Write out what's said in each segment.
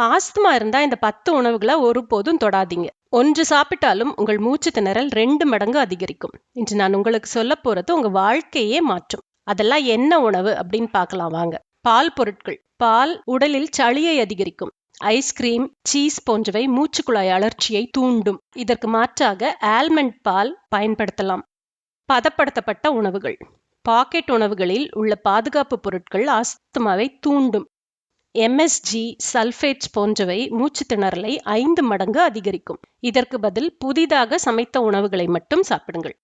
Asthma இருந்தா இந்த பத்து உணவுகளை ஒருபோதும் தொடாதீங்க. ஒன்று சாப்பிட்டாலும் உங்கள் மூச்சு திணறல் ரெண்டு மடங்கு அதிகரிக்கும். இன்று நான் உங்களுக்கு சொல்ல போறது உங்க வாழ்க்கையே மாற்றும். அதெல்லாம் என்ன உணவு அப்படின்னு பார்க்கலாம் வாங்க. பால் பொருட்கள். பால் உடலில் சளியை அதிகரிக்கும். ஐஸ்கிரீம் சீஸ் போன்றவை மூச்சுக்குழாய் அழற்சியை தூண்டும். இதற்கு மாற்றாக ஆல்மண்ட் பால் பயன்படுத்தலாம். பதப்படுத்தப்பட்ட உணவுகள். பாக்கெட் உணவுகளில் உள்ள பாதுகாப்பு பொருட்கள் ஆஸ்துமாவை தூண்டும். எம்எஸ்ஜி சல்ஃபேட்ஸ் போன்றவை மூச்சு திணறலை ஐந்து மடங்கு அதிகரிக்கும். இதற்கு பதில் புதிதாக சமைத்த உணவுகளை மட்டும் சாப்பிடுங்கள்.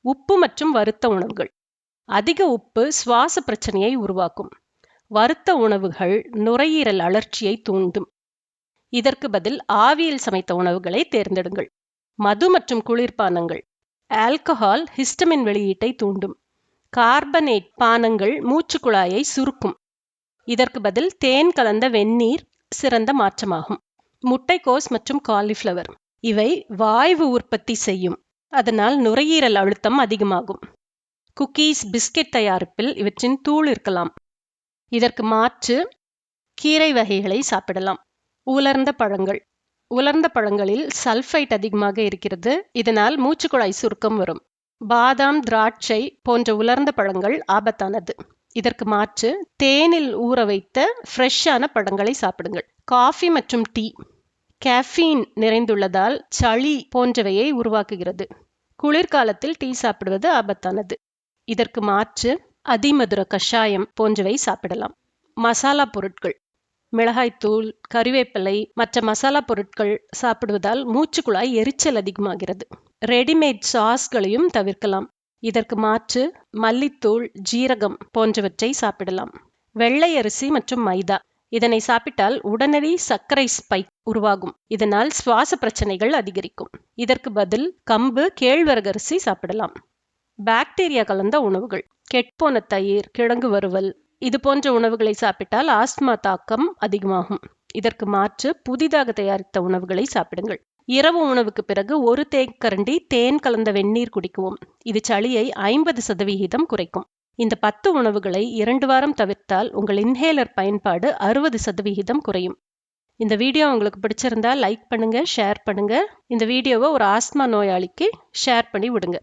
உப்பு மற்றும் வறுத்த உணவுகள். அதிக உப்பு சுவாச பிரச்சனையை உருவாக்கும். வறுத்த உணவுகள் நுரையீரல் அழற்சியை தூண்டும். இதற்கு பதில் ஆவியில் சமைத்த உணவுகளை தேர்ந்தெடுங்கள். மது மற்றும் குளிர்பானங்கள் ஆல்கஹால் ஹிஸ்டமின் வெளியீட்டை தூண்டும். கார்பனேட் பானங்கள் மூச்சு குழாயை சுருக்கும். இதற்கு பதில் தேன் கலந்த வெந்நீர் சிறந்த மாற்றமாகும். முட்டைக்கோஸ் மற்றும் காலிஃப்ளவர். இவை வாய்வு உற்பத்தி செய்யும். அதனால் நுரையீரல் அழுத்தம் அதிகமாகும். குக்கீஸ் பிஸ்கெட் தயாரிப்பில் இவற்றின் தூள் இருக்கலாம். இதற்கு மாற்று கீரை வகைகளை சாப்பிடலாம். உலர்ந்த பழங்கள். உலர்ந்த பழங்களில் சல்ஃபைட் அதிகமாக இருக்கிறது. இதனால் மூச்சுக்குழாய் சுருக்கம் வரும். பாதாம் திராட்சை போன்ற உலர்ந்த பழங்கள் ஆபத்தானது. இதற்கு மாற்று தேனில் ஊற வைத்த ஃப்ரெஷ்ஷான பழங்களை சாப்பிடுங்கள். காஃபி மற்றும் டீ கேஃபீன் நிறைந்துள்ளதால் சளி போன்றவையை உருவாக்குகிறது. குளிர்காலத்தில் டீ சாப்பிடுவது ஆபத்தானது. இதற்கு மாற்று அதிமதுர கஷாயம் போன்றவை சாப்பிடலாம். மசாலா பொருட்கள் மிளகாய்த்தூள் கறிவேப்பிலை மற்ற மசாலா பொருட்கள் சாப்பிடுவதால் மூச்சுக்குழாய் எரிச்சல் அதிகமாகிறது. ரெடிமேட் சாஸ்களையும் தவிர்க்கலாம். இதற்கு மாற்று மல்லித்தூள் ஜீரகம் போன்றவற்றை சாப்பிடலாம். வெள்ளை அரிசி மற்றும் மைதா. இதனை சாப்பிட்டால் உடனடி சர்க்கரை ஸ்பைக் உருவாகும். இதனால் சுவாச பிரச்சனைகள் அதிகரிக்கும். இதற்கு பதில் கம்பு கேழ்வரகு அரிசி சாப்பிடலாம். பாக்டீரியா கலந்த உணவுகள். கெட்போன தயிர் கிழங்கு வறுவல். இது போன்ற உணவுகளை சாப்பிட்டால் ஆஸ்துமா தாக்கம் அதிகமாகும். இதற்கு மாற்று புதிதாக தயாரித்த உணவுகளை சாப்பிடுங்கள். இரவு உணவுக்கு பிறகு ஒரு தேக்கரண்டி தேன் கலந்த வெந்நீர் குடிக்கவும். இது சளியை ஐம்பது சதவிகிதம் குறைக்கும். இந்த பத்து உணவுகளை இரண்டு வாரம் தவிர்த்தால் உங்கள் இன்ஹேலர் பயன்பாடு அறுபது சதவிகிதம் குறையும். இந்த வீடியோ உங்களுக்கு பிடிச்சிருந்தா லைக் பண்ணுங்க ஷேர் பண்ணுங்க. இந்த வீடியோவை ஒரு ஆஸ்மா நோயாளிக்கு ஷேர் பண்ணி விடுங்க.